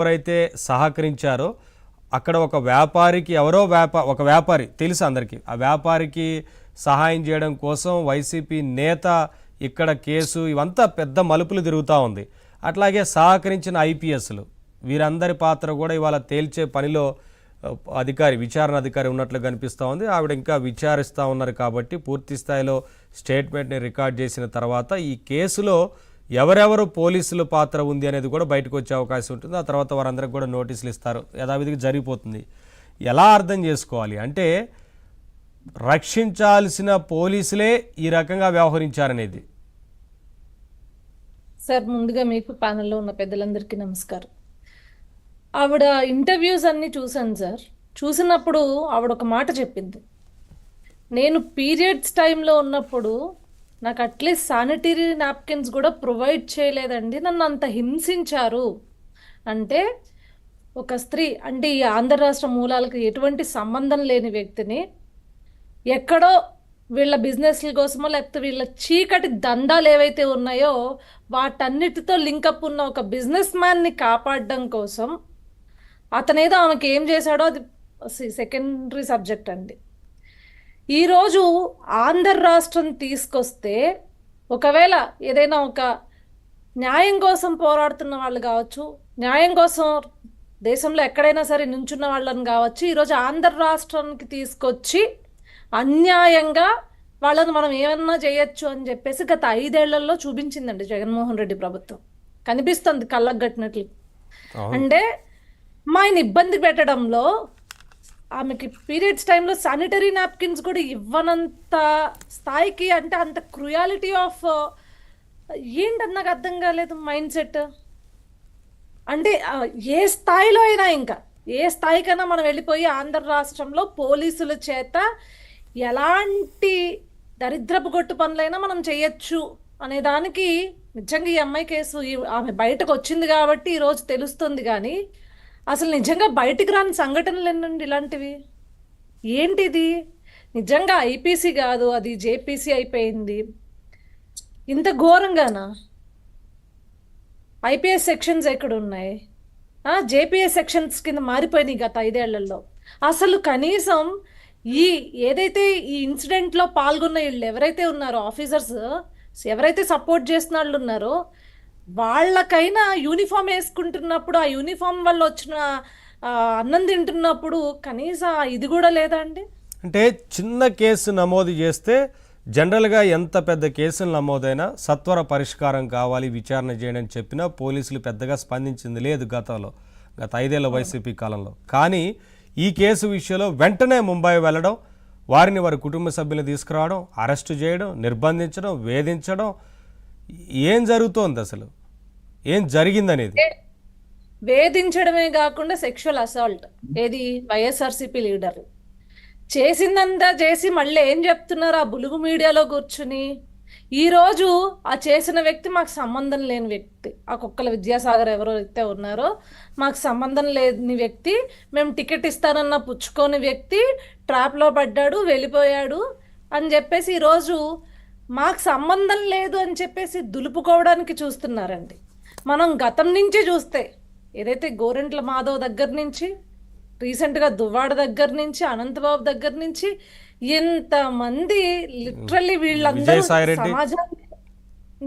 ఎవరైతే సహకరించారో అక్కడ ఒక వ్యాపారికి ఎవరో వ్యాపా ఒక వ్యాపారి తెలుసు అందరికీ. ఆ వ్యాపారికి సహాయం చేయడం కోసం వైసీపీ నేత ఇక్కడ కేసు ఇవంతా పెద్ద మలుపులు తిరుగుతూ ఉంది. అట్లాగే సహకరించిన ఐపీఎస్లు వీరందరి పాత్ర కూడా ఇవాళ తేల్చే పనిలో అధికారి విచారణ అధికారి ఉన్నట్లు కనిపిస్తూ ఉంది. ఆవిడ ఇంకా విచారిస్తూ ఉన్నారు కాబట్టి పూర్తి స్థాయిలో స్టేట్మెంట్ని రికార్డ్ చేసిన తర్వాత ఈ కేసులో ఎవరెవరు పోలీసుల పాత్ర ఉంది అనేది కూడా బయటకు వచ్చే అవకాశం ఉంటుంది. ఆ తర్వాత వారందరికి కూడా నోటీసులు ఇస్తారు. యథావిధిగా జరిగిపోతుంది. ఎలా అర్థం చేసుకోవాలి? అంటే రక్షించాల్సిన పోలీసులే ఈ రకంగా వ్యవహరించారనేది. సార్ ముందుగా మీకు ప్యానెల్లో ఉన్న పెద్దలందరికీ నమస్కారం. ఆవిడ ఇంటర్వ్యూస్ అన్నీ చూశాను సార్. చూసినప్పుడు ఆవిడ ఒక మాట చెప్పింది. నేను పీరియడ్స్ టైంలో ఉన్నప్పుడు నాకు అట్లీస్ట్ శానిటరీ నాప్కిన్స్ కూడా ప్రొవైడ్ చేయలేదండి. నన్ను అంత హింసించారు. అంటే ఒక స్త్రీ అంటే ఈ ఆంధ్ర రాష్ట్ర మూలాలకు ఎటువంటి సంబంధం లేని వ్యక్తిని ఎక్కడో వీళ్ళ బిజినెస్ల కోసమో లేకపోతే వీళ్ళ చీకటి దందాలు ఏవైతే ఉన్నాయో వాటన్నిటితో లింకప్ ఉన్న ఒక బిజినెస్ మ్యాన్ని కాపాడడం కోసం అతనేదో ఆమెకి ఏం చేశాడో అది సెకండరీ సబ్జెక్ట్ అండి. ఈరోజు ఆంధ్ర రాష్ట్రం తీసుకొస్తే ఒకవేళ ఏదైనా ఒక న్యాయం కోసం పోరాడుతున్న వాళ్ళు కావచ్చు న్యాయం కోసం దేశంలో ఎక్కడైనా సరే నుంచున్న వాళ్ళని కావచ్చు ఈరోజు ఆంధ్ర రాష్ట్రానికి తీసుకొచ్చి అన్యాయంగా వాళ్ళని మనం ఏమన్నా చేయొచ్చు అని చెప్పేసి గత ఐదేళ్ళలో చూపించిందండి జగన్మోహన్ రెడ్డి ప్రభుత్వం కనిపిస్తుంది కళ్ళకు కట్టినట్లు. అంటే మా ఆయన ఇబ్బంది పెట్టడంలో ఆమెకి పీరియడ్స్ టైంలో శానిటరీ నాప్కిన్స్ కూడా ఇవ్వనంత స్థాయికి అంటే అంత క్రుయాలిటీ ఆఫ్ ఏంటని నాకు అర్థం కాలేదు మైండ్ సెట్ అంటే uh, ఏ స్థాయిలో అయినా ఇంకా ఏ స్థాయికైనా మనం వెళ్ళిపోయి ఆంధ్ర రాష్ట్రంలో పోలీసుల చేత ఎలాంటి దరిద్రపు గొట్టు పనులైనా మనం చేయొచ్చు అనే దానికి నిజంగా ఈ అమ్మాయి కేసు ఆమె బయటకు వచ్చింది కాబట్టి ఈరోజు తెలుస్తుంది కానీ అసలు నిజంగా బయటికి రాని సంఘటనలు ఎన్నండి ఇలాంటివి? ఏంటిది? నిజంగా ఐపీసీ కాదు అది జేపీసీ అయిపోయింది. ఇంత ఘోరంగానా? ఐపీఎస్ సెక్షన్స్ ఎక్కడ ఉన్నాయి జేపీఎస్ సెక్షన్స్ కింద మారిపోయినాయి గత ఐదేళ్ళలో. అసలు కనీసం ఈ ఏదైతే ఈ ఇన్సిడెంట్లో పాల్గొన్న వీళ్ళు ఎవరైతే ఉన్నారో ఆఫీసర్స్ ఎవరైతే సపోర్ట్ చేసిన వాళ్ళు ఉన్నారో వాళ్ళకైనా యూనిఫామ్ వేసుకుంటున్నప్పుడు ఆ యూనిఫామ్ వల్ల వచ్చిన అన్నం తింటున్నప్పుడు కనీసం ఇది కూడా లేదా అండి? అంటే చిన్న కేసు నమోదు చేస్తే జనరల్గా ఎంత పెద్ద కేసులు నమోదైనా సత్వర పరిష్కారం కావాలి విచారణ చేయడం చెప్పినా పోలీసులు పెద్దగా స్పందించింది లేదు గతంలో గత ఐదేళ్ళ వైసీపీ కాలంలో. కానీ ఈ కేసు విషయంలో వెంటనే ముంబై వెళ్ళడం వారిని వారి కుటుంబ సభ్యులను తీసుకురావడం అరెస్టు చేయడం నిర్బంధించడం వేధించడం ఏం జరుగుతోంది అసలు? ఏం జరిగిందనేది? వేధించడమే కాకుండా సెక్షువల్ అసాల్ట్ ఏది? వైఎస్ఆర్సీపీ లీడర్. చేసిందంతా చేసి మళ్ళీ ఏం చెప్తున్నారు ఆ బులుగు మీడియాలో కూర్చుని? ఈరోజు ఆ చేసిన వ్యక్తి మాకు సంబంధం లేని వ్యక్తి. ఆ కుక్కల విద్యాసాగర్ ఎవరైతే ఉన్నారో మాకు సంబంధం లేని వ్యక్తి మేము టికెట్ ఇస్తానన్న పుచ్చుకోని వ్యక్తి ట్రాప్లో పడ్డాడు వెళ్ళిపోయాడు అని చెప్పేసి ఈరోజు మాకు సంబంధం లేదు అని చెప్పేసి దులుపుకోవడానికి చూస్తున్నారండి. మనం గతం నుంచి చూస్తే ఏదైతే గోరెంట్ల మాధవ్ దగ్గర నుంచి రీసెంట్గా దువ్వాడ దగ్గర నుంచి అనంతబాబు దగ్గర నుంచి ఎంతమంది లిటరల్లీ వీళ్ళందరూ. సమాజాన్ని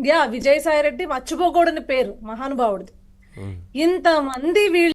యా విజయసాయి రెడ్డి మర్చిపోకూడని పేరు మహానుభావుడిది. ఇంతమంది వీళ్ళు